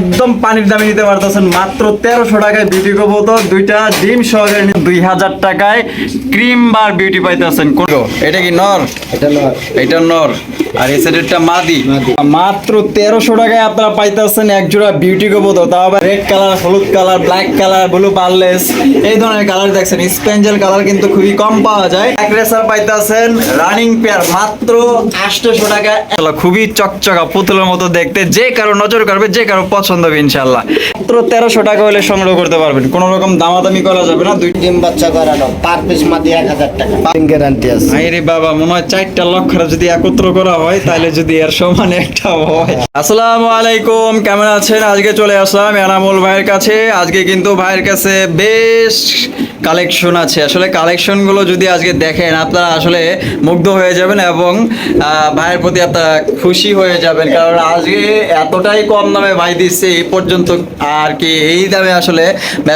একদম পানির দামে নিতে পারতেছেন মাত্র তেরোশো টাকায় বিউটি কবুতর। দুইটা ডিম সহকারে দুই হাজার টাকায় ক্রিম বার বিউটি পাইতেছেন। কোন এটা কি নর? এটা নর। এটা নর। আর এই সাইডেরটা মাদি। মাত্র তেরোশো টাকায় আপনারা পাইতেছেন এক জোড়া বিউটি কবুতর। তাও আবার রেড কালার হলুদ কালার ব্ল্যাক কালার ব্লু পার্লেস এই ধরনের কালার দেখছেন। স্পেঞ্জেল কালার কিন্তু খুবই কম পাওয়া যায়। এক রেসার পাইতেছেন রানিং পেয়ার মাত্র আটশোশো টাকা খুবই চকচকা পুতুলের মতো দেখতে। যে কারও নজর করবে যে কারও পছন্দ হবে ইনশাল্লাহ মাত্র তেরোশো টাকা হলে সংগ্রহ করতে পারবেন। কোনো রকম দামাদামি করা যাবে না। দুই ডিম বাচ্চা করানো পার পিস মাদি এক হাজার টাকা। গ্যারান্টি আছে। আরে বাবা মনে হয় চারটা লক্ষরা যদি একত্র করা হয় তাহলে যদি এর সমান একটা হয়। আসসালামু আলাইকুম কেমন আছেন? আজকে চলে আসলাম এনামুল ভাইয়ের কাছে। আজকে কিন্তু ভাইয়ের কাছে বেশ কালেকশন আছে। আসলে কালেকশনগুলো যদি আজকে দেখেন, আপনারা আসলে মুগ্ধ হয়ে যাবেন এবং ভাইয়ের প্রতি আপনারা খুশি হয়ে যাবেন। কারণ আজকে এতটাই কম দামে ভাই দিচ্ছে এই পর্যন্ত আর কি। এই দামে আসলে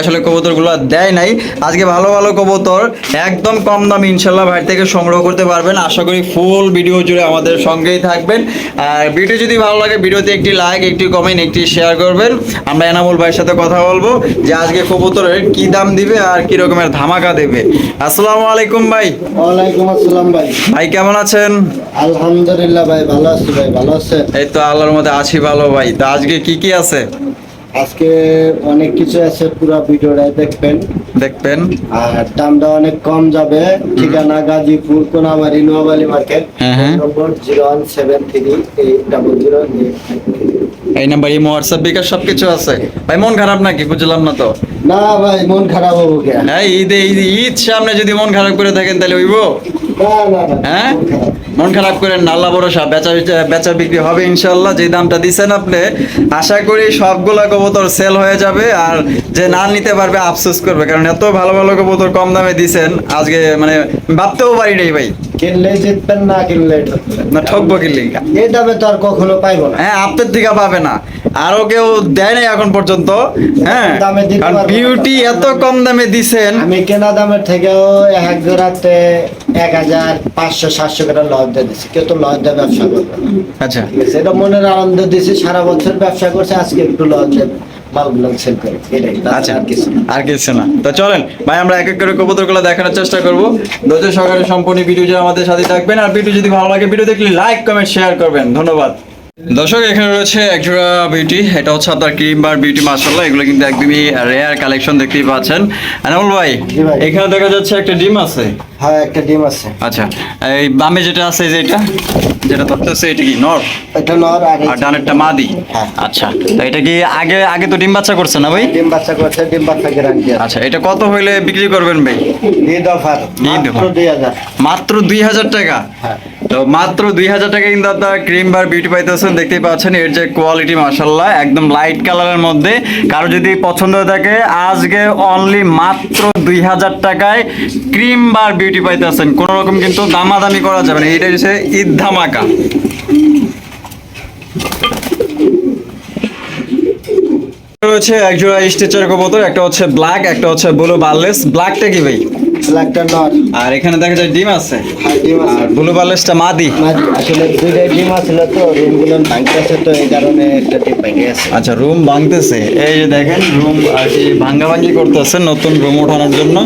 আসলে কবুতরগুলো দেয় নাই। আজকে ভালো ভালো কবুতর, একদম কম দামে ইনশাল্লাহ ভাই থেকে সংগ্রহ করতে পারবেন। আশা করি ফুল ভিডিও জুড়ে আমাদের সঙ্গেই থাকবেন। আর ভিডিও যদি ভালো লাগে, ভিডিওতে একটি লাইক, একটি কমেন্ট, একটি শেয়ার করবেন। আমরা এনামুল ভাইয়ের সাথে কথা বলব যে আজকে কবুতরের কি দাম দিবে আর কি রকমের ধামাকা দেবে। আসসালামু আলাইকুম ভাই। ওয়ালাইকুম আসসালাম ভাই। ভাই কেমন আছেন? আলহামদুলিল্লাহ ভাই ভালো আছি ভাই ভালো আছে এই তো আল্লাহর মধ্যে আছি ভালো ভাই। তা আজকে কি কি আছে? আজকে অনেক কিছু আছে পুরো ভিডিওটা দেখবেন। দেখবেন। আর দামটা অনেক কম যাবে। ঠিকানা গাজীপুর কোনাবাড়ি নোয়াবাড়ি মার্কেট। হ্যাঁ, হ্যাঁ। নম্বর zero one seven three eight double zero এই নাম্বার ইমো হোয়াটসঅ্যাপ বিকাশ সবকিছু আছে। ভাই মন খারাপ নাকি? বুঝলাম না তো। না ভাই মন খারাপ হব কে? হ্যাঁ ঈদে ঈদ সামনে যদি মন খারাপ করে থাকেন তাহলে হইব? হ্যাঁ মন খারাপ। মন খারাপ করেন না, আল্লাহ ভরসা বেচা বেচা বিক্রি হবে ইনশাল্লাহ যে দামটা দিচ্ছেন আপনি। আশা করি সবগুলা কবুতর সেল হয়ে যাবে আর যে না নিতে পারবে আফসোস করবে কারণ এত ভালো ভালো কবুতর কম দামে দিছেন আজকে মানে ভাবতেও পারি নাই ভাই। কিনলে জিতবেন না কিনলে না ঠকবো কিনলি। এই দামে তো আর কখনো পাইবো না। হ্যাঁ আপনার দিকে পাবে না। আরও কেউ দেয় নাই এখন পর্যন্ত হ্যাঁ? কারণ বিউটি এত কম দামে দিছেন। আমি কেনা দামের থেকেও এক জোড়াতে এক হাজার পাঁচশো সাতশো করে দিয়ে কেউ তো দিয়ে ব্যবসা করবে আচ্ছা। ঠিক আছে এটা মনের আনন্দ দিছি সারা বছর ব্যবসা করছে আজকে একটু লস দিয়ে মালগুলো সেল করে। এটাই আচ্ছা আর কিছু না। আর কিছু না। তো চলেন ভাই আমরা এক এক করে কবুতরগুলো দেখানোর চেষ্টা করব। ধৈর্য সহকারে সম্পূর্ণ ভিডিও আমাদের সাথে থাকবেন। আর ভিডিও যদি ভালো লাগে ভিডিও দেখলে লাইক কমেন্ট শেয়ার করবেন। ধন্যবাদ। দর্শক এখানে রয়েছে একজোড়া বিউটি এটা হচ্ছে আপনার ক্রিম বার বিউটি মার্শাল্লাহ এগুলো কিন্তু একদমই রেয়ার কালেকশন দেখতেই পাচ্ছেন। আনামুল ভাই এখানে দেখা যাচ্ছে একটা ডিম আছে? হ্যাঁ একটা ডিম আছে। আচ্ছা এই বামে যেটা আছে যে এটা যেটা ধরতেছে এটা কি নর? এটা নর আর ডানেরটা মাদি? হ্যাঁ। আচ্ছা তো এটা কি আগে আগে তো ডিম বাচ্চা করছে না ভাই? ডিম বাচ্চা করছে ডিম বাচ্চা গ্যারান্টি আছে। আচ্ছা এটা কত হইলে বিক্রি করবেন ভাই? ঈদ অফার মাত্র offer। দুই হাজার। মাত্র দুই হাজার টাকা? হ্যাঁ। তো মাত্র দুই হাজার টাকা কিন্তু আপনার ক্রিম বার বিউটি পাইতেছেন, দেখতেই পাচ্ছেন, এর যে কোয়ালিটি মাসাল্লাহ একদম লাইট কালারের মধ্যে। কারও যদি পছন্দ হয়ে থাকে, আজকে অনলি মাত্র দুই হাজার টাকায় ক্রিম বার বিউটি পাইতেছেন। কোনো রকম কিন্তু দামাদামি করা যাবে না। এটা হচ্ছে ঈদ ধামাকা। রয়েছে এক জোড়া স্টিচার কবুতর, একটা হচ্ছে ব্ল্যাক একটা হচ্ছে ব্লু বার্লেস ব্ল্যাকটা কি ভাই? একটা নর। আর এখানে দেখা যায় ডিম আছে। আর ডিম ব্লু বার্লেসটা মাদি। আসলে দুইটাই ডিম আছিল তো রুমগুলো ভাঙতেছে তো এই কারণে একটা ডিম ভেঙে গেছে। আচ্ছা রুম ভাঙতেছে। এই যে দেখেন রুম আর কি ভাঙ্গা ভাঙ্গি করতেছে নতুন রুম ওঠানোর জন্য।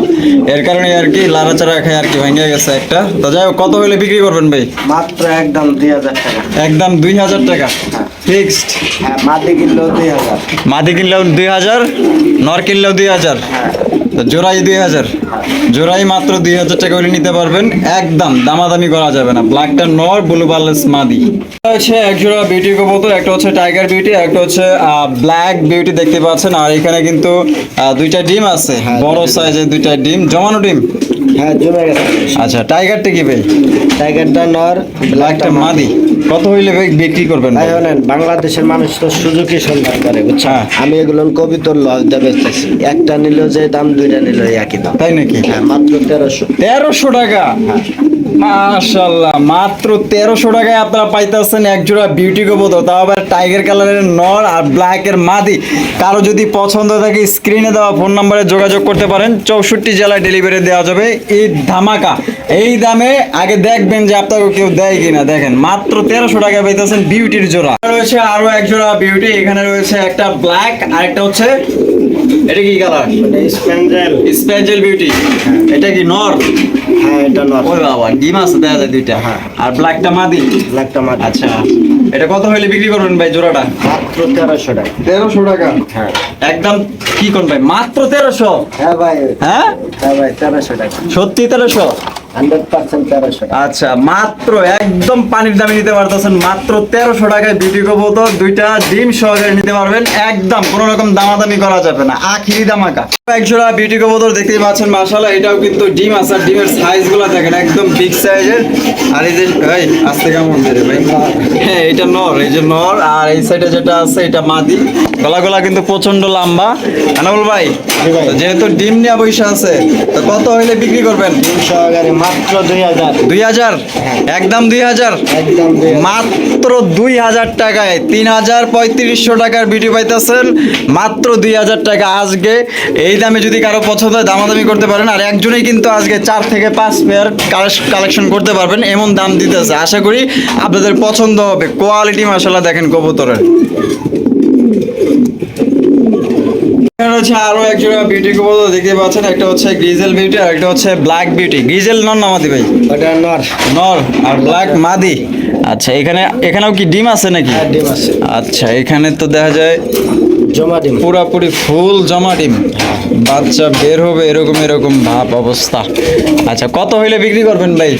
এর কারণে আর কি লাড়াচাড়া খায় আর কি ভেঙে গেছে একটা। তো যাই হোক কত হলে বিক্রি করবেন ভাই? মাত্র একদম দুই হাজার টাকা। একদম দুই হাজার টাকা। ফিক্সড? হ্যাঁ মাটি কিনলেও দুই হাজার। মাদি কিনলেও দুই হাজার নর কিনলেও দুই হাজার। হ্যাঁ। জোড়াই দুই হাজার। জোড়াই মাত্র দুই হাজার টাকা করে নিতে পারবেন। একদম দামাদামি করা যাবে না। ব্ল্যাকটা নর ব্লু বার্লেস মাদি। হচ্ছে এক জোড়া বিউটি কবুতর একটা হচ্ছে টাইগার বিউটি একটা হচ্ছে ব্ল্যাক বিউটি দেখতে পাচ্ছেন। আর এখানে কিন্তু দুইটা ডিম আছে। হ্যাঁ, বড় সাইজের দুইটা ডিম। জমানো ডিম। হ্যাঁ জমে গেছে। আচ্ছা টাইগারটা কি ভাই? টাইগারটা নর ব্ল্যাকটা মাদি। কত হইলে ভাই বিক্রি করবেন ভাই? বলেন বাংলাদেশের মানুষ তো সুযোগই সন্ধান করে হ্যাঁ। আমি এগুলো কবিতর লস দিয়ে বেচতেছি। একটা নিলেও যে দাম দুইটা নিলেও একই দাম। তাই নাকি? হ্যাঁ মাত্র তেরোশো। তেরোশো টাকা? মাশাল্লাহ মাত্র তেরোশো টাকায় আপনারা পাইতেছেন এক জোড়া বিউটি কবুতর। তাও আবার টাইগার কালারের নর আর ব্ল্যাকের মাদি। কারও যদি পছন্দ থাকে স্ক্রিনে দেওয়া ফোন নাম্বারে যোগাযোগ করতে পারেন। চৌষট্টি জেলায় ডেলিভারি দেওয়া যাবে। ঈদ ধামাকা। এই দামে আগে দেখবেন যে আপনাকে কেউ দেয় কিনা। দেখেন মাত্র তেরোশো টাকা পেতেছেন বিউটির জোড়া। রয়েছে আরও এক জোড়া বিউটি এখানে রয়েছে একটা ব্ল্যাক আর একটা হচ্ছে এটা কি কালার স্প্যান্ডেল স্পেঞ্জেল বিউটি এটা কি নর হ্যাঁ এটা নর ওই বাবা ডিম আছে দেখা যায় দুইটা। হ্যাঁ। আর ব্ল্যাকটা মাদি। ব্ল্যাকটা মাছ আচ্ছা। এটা কত হইলে বিক্রি করবেন ভাই জোড়াটা? মাত্র তেরোশো টাকা। তেরোশো টাকা? হ্যাঁ। একদম কি কোন ভাই? মাত্র তেরোশো? হ্যাঁ ভাই। হ্যাঁ? হ্যাঁ ভাই তেরোশো টাকা। সত্যি তেরোশো? আচ্ছা মাত্র একদম পানির দামে নিতে পারতেছেন, মাত্র তেরোশো টাকায় বিউটি কবুতর, দুইটা ডিম সহকারে নিতে পারবেন। একদম কোনো রকম দামাদামি করা যাবে না, আখিরি দামাকা। একজোড়া বিউটি কবুতর দেখতেই পাচ্ছেন, মাশাআল্লাহ, এটাও কিন্তু ডিম আছে, আর ডিমের সাইজগুলো দেখেন, একদম বিগ সাইজের। আর এই যে ভাই আস্তে কেমন ভাই? হ্যাঁ এটা নর, এই যে নর, আর এই সাইডে যেটা আছে, এটা মাদি। গলা গলা কিন্তু প্রচণ্ড লম্বা। আনাবুল ভাই। যেহেতু ডিম নেওয়া পয়সা আছে তো কত হইলে বিক্রি করবেন? মাত্র দুই হাজার। দুই হাজার? একদম দুই হাজার। মাত্র দুই হাজার টাকায় তিন হাজার পঁয়ত্রিশশো টাকার বিটি পাইতেছেন। মাত্র দুই হাজার টাকা আজকে। এই দামে যদি কারও পছন্দ হয় দামাদামি করতে পারেন। আর একজনেই কিন্তু আজকে চার থেকে পাঁচ পেয়ার কালেকশন করতে পারবেন। এমন দাম দিতেছে। আশা করি আপনাদের পছন্দ হবে। কোয়ালিটি মাসাল্লাহ দেখেন কবুতরের। হচ্ছে আরও এক জোড়া বিউটি কবুতর দেখতে পাচ্ছেন একটা হচ্ছে গ্রিজেল বিউটি আর একটা হচ্ছে ব্ল্যাক বিউটি গ্রিজেল নন নামাদি ভাই? ওটা নর। নর আর ব্ল্যাক মাদি। আচ্ছা এখানে এখানেও কি ডিম আছে নাকি? হ্যাঁ ডিম আছে। আচ্ছা এখানে তো দেখা যায় জমা ডিম। পুরাপুরি ফুল জমা ডিম। বাচ্চা বের হবে এরকম এরকম ভাব অবস্থা। আচ্ছা কত হইলে বিক্রি করবেন ভাই?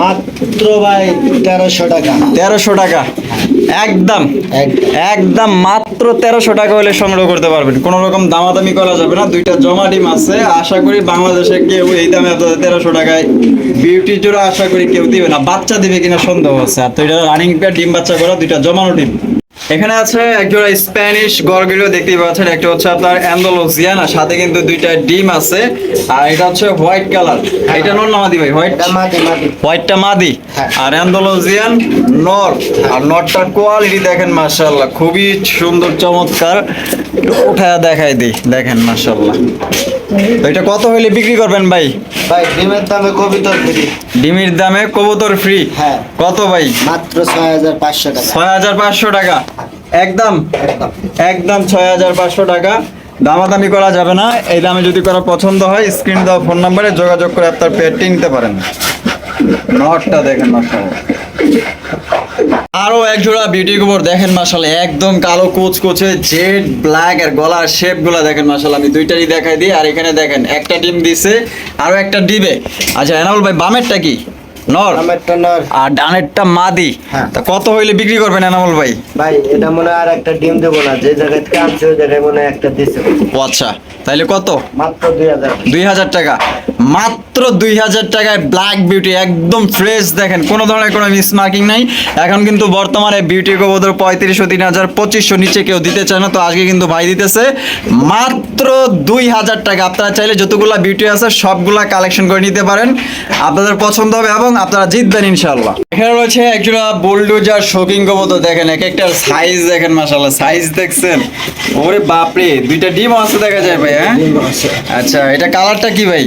মাত্র ভাই তেরোশো টাকা। তেরোশো টাকা। একদম এক- একদম মাত্র তেরোশো টাকা হলে সংগ্রহ করতে পারবেন। কোনো রকম দামাদামি করা যাবে না, দুইটা জমা ডিম আছে। আশা করি বাংলাদেশে কেউ এই দামে তেরোশো টাকায় বিউটি জোড়া আশা করি কেউ দিবে না। বাচ্চা দিবে কিনা সন্দেহ আছে। আর তো এটা রানিং ডিম বাচ্চা করা, দুইটা জমানো ডিম। এখানে আছে একজোড়া স্প্যানিশ গরগুলো দেখতেই পাচ্ছেন একটা হচ্ছে আপনার অ্যান্ডোলোজিয়ান আর সাথে কিন্তু দুইটা ডিম আছে আর এটা হচ্ছে হোয়াইট কালার। এটা নন নামাদি ভাই হোয়াইট? মাটি হোয়াইটটা মাদি। হ্যাঁ। আর অ্যান্ডোলজিয়ান নর। আর নরটার কোয়ালিটি দেখেন মাশাআল্লাহ খুবই সুন্দর চমৎকার। উঠায় দেখাই দিই দেখেন মাশাআল্লাহ। এটা কত হইলে বিক্রি করবেন ভাই? ভাই ডিমের দামে কবিতর ফ্রি। ডিমির দামে কবুতর ফ্রি? হ্যাঁ। কত ভাই? মাত্র ছয় হাজার পাঁচশো টাকা। ছয় হাজার পাঁচশো টাকা। একদম? একদম। ছয় হাজার পাঁচশো টাকা। দামাদামি করা যাবে না। এই দামে যদি কারও পছন্দ হয় স্ক্রিন দেওয়া ফোন নাম্বারে যোগাযোগ করে আপনার পেটটি নিতে পারেন। নটটা দেখেন মাসাল্লাহ আরও এক জোড়া বিউটি গোবর দেখেন মাসাল্লাহ একদম কালো কোচ কোচে জেড ব্ল্যাক আর গলার শেপগুলা দেখেন মাসাল্লাহ আমি দুইটারই দেখাই দিই আর এখানে দেখেন একটা ডিম দিছে আরও একটা ডিবে আচ্ছা এনামুল ভাই বামেরটা কি? নর? আর ডানেরটা মাদি। হ্যাঁ। তা কত হইলে বিক্রি করবেন এনামুল ভাই? ভাই এটা মনে আর একটা ডিম দেবো না যে জায়গায় থেকে আনছে ওই জায়গায় মনে একটা দিছে। ও আচ্ছা তাইলে কত? মাত্র দুই হাজার। দুই হাজার টাকা। মাত্র দুই হাজার টাকায় ব্ল্যাক বিউটি একদম ফ্রেশ দেখেন কোনো ধরনের কোনো মিস মার্কিং নাই। এখন কিন্তু বর্তমানে বিউটি কবুতর পঁয়ত্রিশশো তিন হাজার পঁচিশশো নিচে কেউ দিতে চায় না তো আজকে কিন্তু ভাই দিতেছে। মাত্র দুই হাজার টাকা। আপনারা চাইলে যতগুলা বিউটি আছে সবগুলা কালেকশন করে নিতে পারেন। আপনাদের পছন্দ হবে এবং আপনারা জিতবেন ইনশাল্লাহ এখানে রয়েছে একজোড়া বুলডোজার শোকিং কবুতর দেখেন এক একটা সাইজ দেখেন মাসাল্লাহ সাইজ দেখছেন। ওরে বাপরে দুইটা ডিম আছে দেখা যায় ভাই হ্যাঁ? আচ্ছা এটা কালারটা কি ভাই?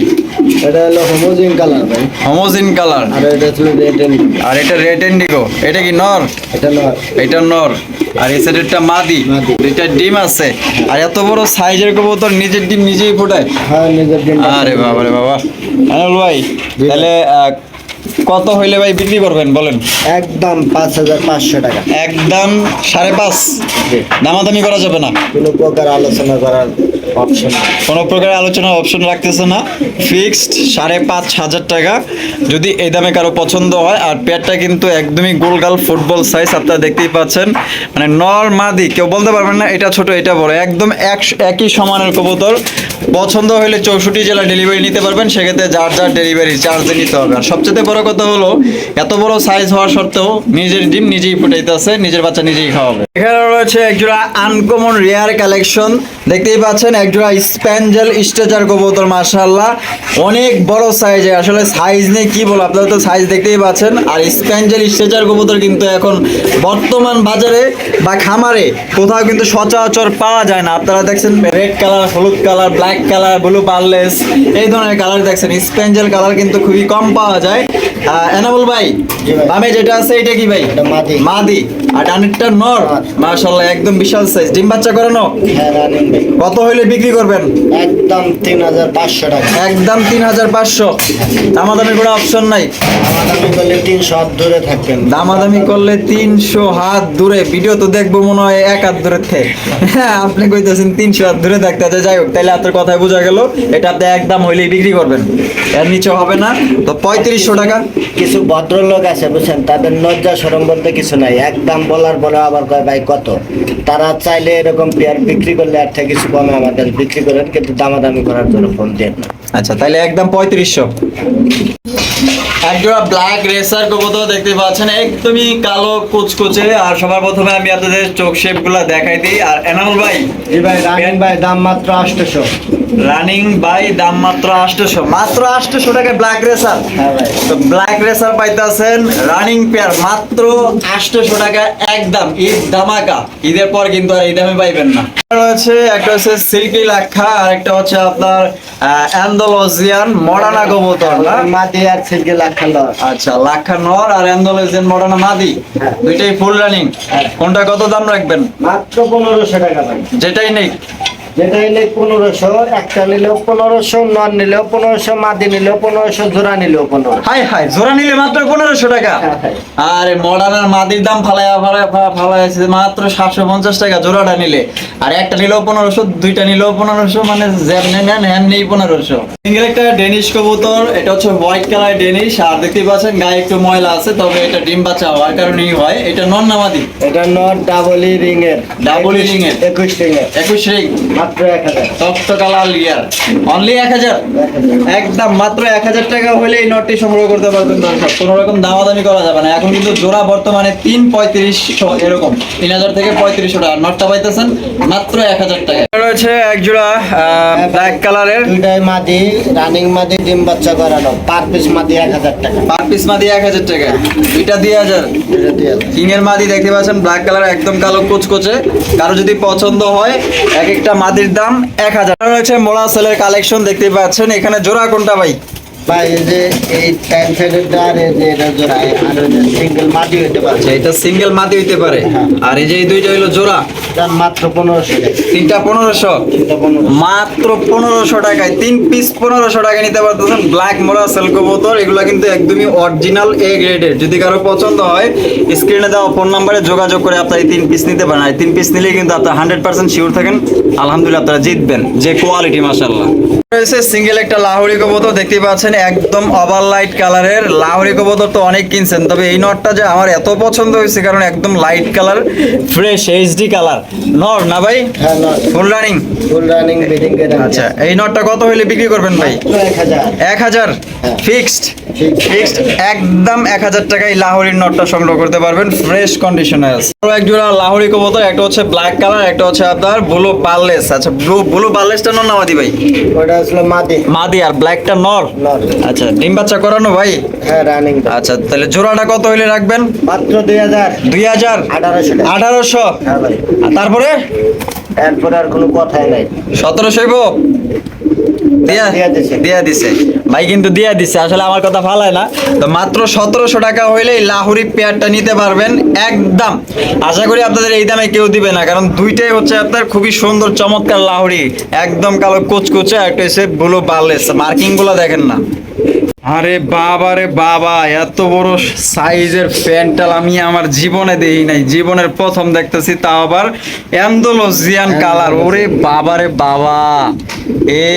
এটা হলো হোমোজিন কালার ভাই। হোমোজিন কালার আর এটা রেড আর এটা রেড ইন্ডিগো এটা কি নর? এটা নর। এটা নর। আর এই সাইডেরটা মাদি। মাদি। দুইটা ডিম আছে। আর এত বড় সাইজের কবুতর নিজের ডিম নিজেই ফোটায়। হ্যাঁ নিজের ডিম। আরে বাবা রে বাবা। আনুল ভাই তাহলে কত হইলে ভাই বিক্রি করবেন বলেন? একদম পাঁচ হাজার পাঁচশো টাকা। একদম সাড়ে পাঁচ। দামাদামি করা যাবে না? কোনো প্রকার আলোচনা করার অপশন কোনো প্রকার আলোচনা অপশন রাখতেছে না। ফিক্সড সাড়ে পাঁচ হাজার টাকা। যদি এই দামে কারও পছন্দ হয় আর পেয়ারটা কিন্তু একদমই গোলগাল ফুটবল সাইজ আপনারা দেখতেই পাচ্ছেন। মানে নর মাদি কেউ বলতে পারবেন না এটা ছোট এটা বড়। একদম এক একই সমানের কবুতর। পছন্দ হলে চৌষট্টি জেলা ডেলিভারি নিতে পারবেন। সেক্ষেত্রে যার যার ডেলিভারি চার্জে নিতে হবে। আর সবচেয়ে বড় কথা হলো, এত বড় সাইজ হওয়া সত্ত্বেও নিজের ডিম নিজেই ফুটাইতেছে, নিজের বাচ্চা নিজেই খাওয়াবে। এখানে রয়েছে একজোড়া আনকমন রেয়ার কালেকশন দেখতেই পাচ্ছেন, একজোড়া স্প্যাঞ্জেল স্ট্রেচার কবুতর, মাশাআল্লাহ। অনেক বড় সাইজে আসলে সাইজ নেই কি বলব, আপনারা তো সাইজ দেখতেই পাচ্ছেন। আর স্প্যাঞ্জেল স্ট্রেচার কবুতর কিন্তু এখন বর্তমান বাজারে বা খামারে কোথাও কিন্তু সচরাচর পাওয়া যায় না। আপনারা দেখছেন রেড কালার হলুদ কালার ব্ল্যাক কালার ব্লু পার্লেস এই ধরনের কালার দেখছেন। স্প্যাঞ্জেল কালার কিন্তু খুবই কম পাওয়া যায়। এনামুল ভাই। বামে যেটা আছে এটা কি ভাই? মাদি। আর ডানেরটা নর। মাশাআল্লাহ একদম বিশাল সাইজ ডিম বাচ্চা করানো হ্যাঁ কত হইলে বিক্রি করবেন? একদম তিন হাজার পাঁচশো টাকা। একদম তিন হাজার পাঁচশো। দামাদামি কোনো অপশন নাই। আমার দামি করলে তিনশো হাত দূরে থাকবেন। দামাদামি করলে তিনশো হাত দূরে। ভিডিও তো দেখব মনে হয় এক হাত দূরে থেকে। হ্যাঁ আপনি কইতেছেন তিনশো হাত দূরে থাকতে আছে। যাই হোক তাহলে আপনার কথায় বোঝা গেল এটা আপনি একদম হইলেই বিক্রি করবেন। এর নিচে হবে না। তো পঁয়ত্রিশশো টাকা। কিছু ভদ্রলোক আছে, বুঝছেন? তাদের লজ্জা সরম বলতে কিছু নাই। একদম বলার পরে আবার কয়, ভাই, কত? তারা চাইলে এরকম পেয়ার বিক্রি করলে আর থেকে কিছু কমে আমাদের বিক্রি করেন, কিন্তু দামাদামি করার জন্য ফোন দেন না। আচ্ছা তাহলে একদম পঁয়ত্রিশশো। একজোড়া ব্ল্যাক রেসার কবুতর দেখতে পাচ্ছেন একদমই কালো কুচকুচে। আর সবার প্রথমে আমি আপনাদের চোখ শেপগুলা দেখাই দিই। আর এনামুল ভাই জি ভাই রানিং ভাই দাম মাত্র আটশোশো রানিং বাই দাম মাত্র আটশোশো মাত্র আটশোশো টাকা ব্ল্যাক রেসার হ্যাঁ ভাই। তো ব্ল্যাক রেসার পাইতেছেন রানিং পেয়ার মাত্র আটশোশো টাকা একদম ঈদ ধামাকা। ঈদের পর কিন্তু আর এই দামে পাইবেন না। রয়েছে একটা হচ্ছে সিল্কি লাক্ষা আর একটা হচ্ছে আপনার অ্যান্ডোলজিয়ান মডানা কবুতর না? মাদি আর সিলকে লাখ আচ্ছা লাক্ষা নর আর অ্যান্ডোলজিয়ান মডানা মাদি হ্যাঁ। দুইটাই ফুল রানিং হ্যাঁ। কোনটা কত দাম রাখবেন? মাত্র পনেরোশো টাকা যেটাই নেই। যেটা এলে পনেরোশো একটা নিলেও পনেরোশো নন নিলেও পনেরোশো মাদি নিলেও পনেরোশো জোড়া নিলেও পনেরো হাই হাই জোড়া নিলে মাত্র পনেরোশো টাকা? হ্যাঁ, হ্যাঁ। আরে মডার্ন আর মাদির দাম ফালাইয়া ফালাইয়া ফালাইছে মাত্র সাতশো পঞ্চাশ টাকা জোড়াটা নিলে। আর একটা নিলেও পনেরোশো দুইটা নিলেও পনেরোশো মানে যেমনি নেন এমনি পনেরোশো। সিঙ্গেল একটা ডেনিশ কবুতর এটা হচ্ছে হোয়াইট কালার ডেনিশ আর দেখতে পাচ্ছেন গায়ে একটু ময়লা আছে তবে এটা ডিম বাচ্চা হওয়ার কারণেই হয়। এটা নন নামাদি এটা নট ডাবল ই রিং এর E ring এর। একুশ রিং এর একুশ রিং মাত্র এক হাজার। তপ্ত কালার লিয়ার অনলি এক হাজার? একদম মাত্র এক হাজার টাকা হলে এই নটটি সংগ্রহ করতে পারবেন দর্শক। কোনো রকম দামাদামি করা যাবে না। এখন কিন্তু জোড়া বর্তমানে তিন পঁয়ত্রিশশো এরকম। তিন হাজার থেকে পঁয়ত্রিশশো টাকা নটটা পাইতেছেন। মাত্র এক হাজার টাকা। রয়েছে এক জোড়া ব্ল্যাক কালারের দুইটাই মাদি রানিং মাদি ডিম বাচ্চা করানো। পার পিস মাদি এক হাজার টাকা। পার পিস মাদি এক হাজার টাকা। দুইটা দুই হাজার। এটা দিয়ে কিং এর মাদি দেখতে পাচ্ছেন ব্ল্যাক কালার একদম কালো কুচকুচে। কারও যদি পছন্দ হয় এক একটা মাদির দাম এক হাজার। রয়েছে মোড়া সেলের কালেকশন দেখতে পাচ্ছেন। এখানে জোড়া কোনটা ভাই? ভাই এই যে এই প্যান্ট সাইডেরটা আর এই যে এটা জোড়া আর সিঙ্গেল মাদি হইতে পারছে আচ্ছা এটা সিঙ্গেল মাদি হইতে পারে। আর এই যে এই দুইটা হইল জোড়া? দাম মাত্র পনেরোশো তিনটা পনেরোশো? মাত্র পনেরোশো টাকায়। তিন পিস পনেরোশো টাকায় নিতে পারতেছেন। ব্ল্যাক মোরা সেলকো বোতল এগুলো কিন্তু একদমই অরিজিনাল এ গ্রেডের যদি কারও পছন্দ হয় স্ক্রিনে দেওয়া ফোন নাম্বারে যোগাযোগ করে আপনার এই তিন পিস নিতে পারেন। আর তিন পিস নিলেই কিন্তু আপনারা হান্ড্রেড পার্সেন্ট শিওর থাকেন। আলহামদুলিল্লাহ আপনারা জিতবেন। যে কোয়ালিটি মাসাল্লাহ রয়েছে সিঙ্গেল একটা লাহোরি কবুতর দেখতে পাচ্ছেন একদম ওভার লাইট কালারের লাহোরি কবুতর তো অনেক কিনছেন তবে এই নটটা যে আমার এত পছন্দ হয়েছে কারণ একদম light colour fresh HD colour নর না ভাই? হ্যাঁ full running full running breeding এর আচ্ছা এই নটটা কত হইলে বিক্রি করবেন ভাই? এক হাজার। হাজার? হ্যাঁ। ফিক্সড ফিক্সড একদম এক হাজার টাকায় লাহোরির নটটা সংগ্রহ করতে পারবেন ফ্রেশ কন্ডিশনে আছে আরও এক জোড়া লাহোরি কবুতর একটা হচ্ছে ব্ল্যাক কালার একটা হচ্ছে আপনার ব্লু পার্লেস আচ্ছা ব্লু ব্লু পার্লেসটা নর না মাদি ভাই? ওটা আসলে মাদি। মাদি আর ব্ল্যাকটা নর? আচ্ছা ডিম বাচ্চা করানো ভাই? হ্যাঁ রানিং আচ্ছা তাহলে জোড়াটা কত হইলে রাখবেন? মাত্র দুই হাজার। দুই হাজার? আঠারোশো টাকা। আঠারোশো? হ্যাঁ ভাই। তারপরে? এরপরে আর কোনো কথাই নাই। সতেরোশো দিয়া দিয়া দিছে। ভাই কিন্তু দিয়ে দিচ্ছে আসলে আমার কথা ফালায় না। তো মাত্র সতেরোশো টাকা হইলে লাহুরি পেয়ারটা নিতে পারবেন একদম। আশা করি আপনাদের এই দামে কেউ দিবে না, কারণ দুইটাই হচ্ছে আপনার খুবই সুন্দর, চমৎকার লাহুরি। একদম কালো কুচকুচে একটা হচ্ছে ব্লু বার্লেস, মার্কিংগুলো দেখেন না। আরে বাবা রে বাবা এত বড় সাইজের প্যান্টাল আমি আমার জীবনে দেখি নাই। জীবনের প্রথম দেখতেছি তাও আবার অ্যান্ডোলজিয়ান কালার। ওরে বাবা রে বাবা এ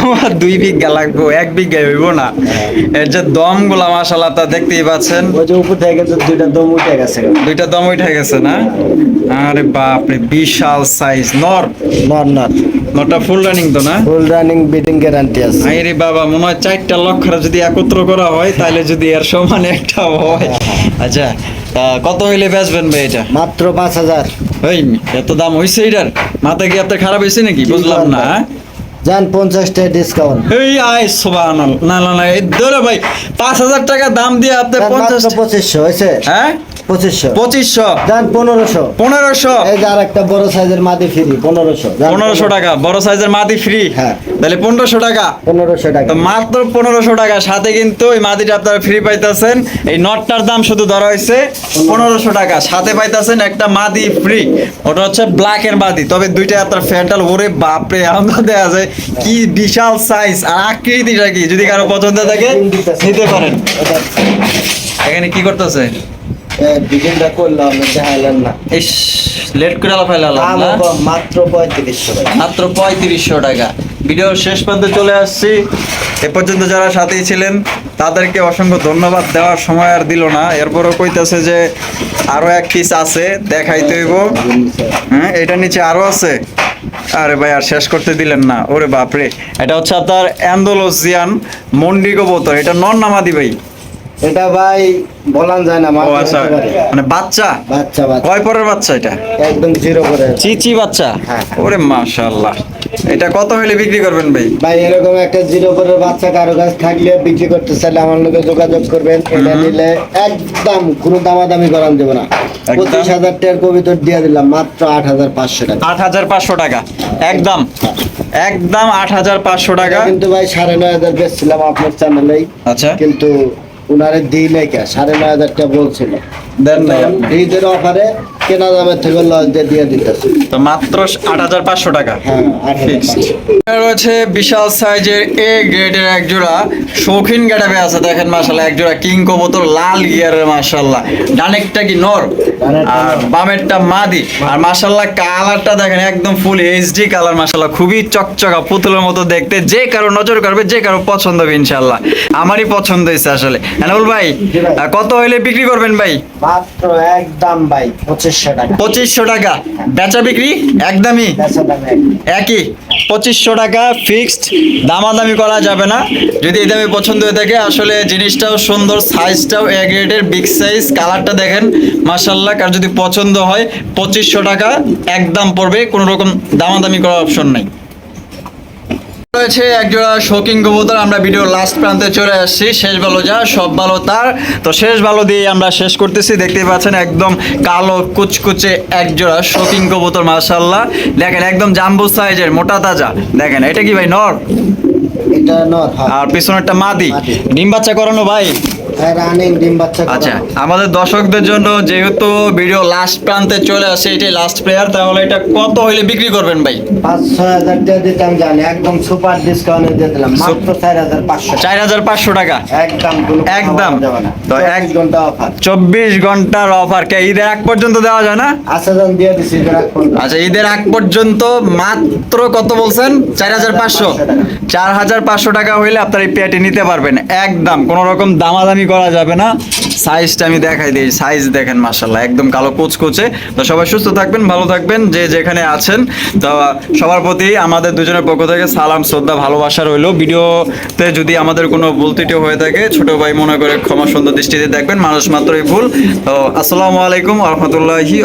আমার দুই বিঘা লাগবো এক বিঘা হইব না। এর যে দমগুলা মাসাল্লাহ তা দেখতেই পাচ্ছেন। ওই যে উপর থেকে তো দুইটা দম উঠে গেছে। দুইটা দম উঠে গেছে না? আরে বাপরে বিশাল সাইজ। নর। নর নর। নটা ফুল রানিং তো না? ফুল রানিং বিডিং গ্যারান্টি আছে। আই রে বাবা মনে হয় চারটা লক্ষরা যদি একত্র করা হয় তাহলে যদি এর সমান একটা হয়। আচ্ছা কত হইলে বেচবেন ভাই এটা? মাত্র পাঁচ হাজার। ওই এত দাম হয়েছে এটার? মাথা কি আপনার খারাপ হয়েছে নাকি? বুঝলাম না হ্যাঁ? যান পঞ্চাশ টাকা ডিসকাউন্ট এই আয় সোবান না না না এই ধরো ভাই পাঁচ হাজার টাকা দাম দিয়ে আপনি পঞ্চাশ পঁচিশশো হয়েছে হ্যাঁ? পঁচিশশো। পঁচিশশো। পনেরোশো। পনেরোশো। এই যে আর একটা বড় সাইজের মাদি ফ্রি পনেরোশো। পনেরোশো টাকা বড় সাইজের মাটি ফ্রি। হ্যাঁ। তাহলে পনেরোশো টাকা। পনেরোশো টাকা। মাত্র পনেরোশো টাকা। সাথে কিন্তু এই মাটিটা আপনারা ফ্রি পাইতেছেন। এই নটটার দাম শুধু ধরা হয়েছে পনেরোশো টাকা। সাথে পাইতেছেন একটা মাদি ফ্রি। ওটা হচ্ছে ব্ল্যাক এর মাদি। তবে দুইটা আপনার ফ্যান্টাল ওরে বাপরে দেওয়া যায় কি বিশাল সাইজ আর আকৃতিটা কি? যদি কারও পছন্দ থাকে নিতে পারেন। এখানে কি করতেছে? ডিজাইনটা করলাম দেখাইলেন না। ইস লেট করে ফেলালাম মাত্র পঁয়ত্রিশশো টাকা। মাত্র পঁয়ত্রিশশো টাকা। ভিডিওর শেষ পর্যন্ত চলে আসছি। এ পর্যন্ত যারা সাথেই ছিলেন তাদেরকে অসংখ্য ধন্যবাদ। দেওয়ার সময় আর দিল না। এরপরও কইতাছে যে আরও এক পিস আছে দেখাইতে হইব। হ্যাঁ এটা নিচে আরও আছে। আরে ভাই আর শেষ করতে দিলেন না। ওরে বাপরে। এটা হচ্ছে আপনার অ্যান্ডোলোজিয়ান মন্ডি কবুতর এটা নন নামাদি ভাই। এটা ভাই বলান যায় না আচ্ছা। মানে বাচ্চা? বাচ্চা বাচ্চা। কয় পরের বাচ্চা এটা? একদম জিরো করে চিচি বাচ্চা। হ্যাঁ। ওরে মাশাআল্লাহ। এটা কত হলে বিক্রি করবেন ভাই? ভাই এরকম একটা জিরো করে বাচ্চা কারও কাছ থাকলে বিক্রি করতে চাইলে আমার লোকে যোগাযোগ করবেন। এটা নিলে একদম কোনো দামাদামি করান দেবো না। পঁচিশ হাজার টাকার কবিতর দিয়ে দিলাম মাত্র আট হাজার পাঁচশো টাকা। আট হাজার পাঁচশো টাকা। একদম? একদম আট হাজার পাঁচশো টাকা। কিন্তু ভাই সাড়ে নয় হাজার বেচছিলাম আপনার চ্যানেলেই আচ্ছা। কিন্তু উনারে দিই নাই কে? সাড়ে নয় হাজার টাকা বলছিল। দেন নাই দিদের অফারে কেনা দামের থেকে লস দিয়ে দিতেছে। তো মাত্র আট হাজার পাঁচশো টাকা। হ্যাঁ. পাঁচশো। রয়েছে বিশাল সাইজের এ গ্রেডের এক জোড়া শৌখিন গেটাবে আছে দেখেন মাশাল্লাহ এক জোড়া কিং কবুতর লাল গিয়ারের মাশাল্লাহ ডানেরটা কি নর? আর বামেরটা মাদি। আর মাশাল্লাহ কালারটা দেখেন একদম ফুল এইচডি কালার মাশাল্লাহ খুবই চকচকা পুতুলের মতো দেখতে। যে কারও নজর করবে যে কারও পছন্দ হবে ইনশাল্লাহ আমারই পছন্দ হয়েছে আসলে। এনামুল ভাই। কত হইলে বিক্রি করবেন ভাই? মাত্র একদম ভাই পঁচিশশো টাকা। পঁচিশশো টাকা। বেচা বিক্রি একদমই। একই। পঁচিশশো টাকা ফিক্সড দামাদামি করা যাবে না। যদি এই দামে পছন্দ হয়ে থাকে আসলে জিনিসটাও সুন্দর সাইজটাও এ গ্রেডের বিগ সাইজ কালারটা দেখেন। মাসাল্লাহ কার যদি পছন্দ হয় পঁচিশশো টাকা একদম পড়বে কোনো রকম দামাদামি করার অপশন নাই। রয়েছে একজোড়া শৌকিং কবুতর। আমরা ভিডিও লাস্ট প্রান্তে চলে আসছি। শেষ ভালো যা সব ভালো তার। তো শেষ ভালো দিয়ে আমরা শেষ করতেছি। দেখতেই পাচ্ছেন একদম কালো কুচকুচে একজোড়া শৌকিং কবুতর মার্শাল্লাহ দেখেন একদম জাম্বু সাইজের মোটা তাজা। দেখেন এটা কি ভাই নর? এটা নর হ্যাঁ। আর পিছনেরটা মাদি। ডিম বাচ্চা করানো ভাই? হ্যাঁ। আচ্ছা আমাদের দর্শকদের জন্য যেহেতু ভিডিও লাস্ট প্রান্তে চলে আসে এটাই লাস্ট প্লেয়ার তাহলে এটা কত হইলে বিক্রি করবেন ভাই? পাঁচ ছয় হাজার টাকা দিতাম জানি একদম সুপার ডিসকাউন্টে দিয়ে দিলাম মাত্র চার হাজার পাঁচশো চার হাজার পাঁচশো টাকা? একদম একদম। তো এক ঘণ্টা অফার চব্বিশ ঘণ্টার অফার কে? ঈদের আগ পর্যন্ত দেওয়া যায় না? আচ্ছা দিয়ে দিছি আচ্ছা ঈদের আগ পর্যন্ত মাত্র কত বলছেন? চার হাজার পাঁচশো। চার হাজার পাঁচশো টাকা। হইলে আপনার এই পেটি নিতে পারবেন। একদম কোনো রকম দামাদামি করা যাবে না। সাইজটা আমি দেখাই দিই। সাইজ দেখেন মাসাল্লাহ একদম কালো কুচকুচে। তো সবাই সুস্থ থাকবেন, ভালো থাকবেন, যে যেখানে আছেন। তো সবার প্রতি আমাদের দুজনের পক্ষ থেকে সালাম, শ্রদ্ধা, ভালোবাসা রইল। ভিডিওতে যদি আমাদের কোনো ভুল ত্রুটি হয়ে থাকে, ছোট ভাই মনে করে ক্ষমা সুন্দর দৃষ্টিতে দেখবেন। মানুষ মাত্রই ভুল। তো আসসালামু আলাইকুম রহমতুল্লাহি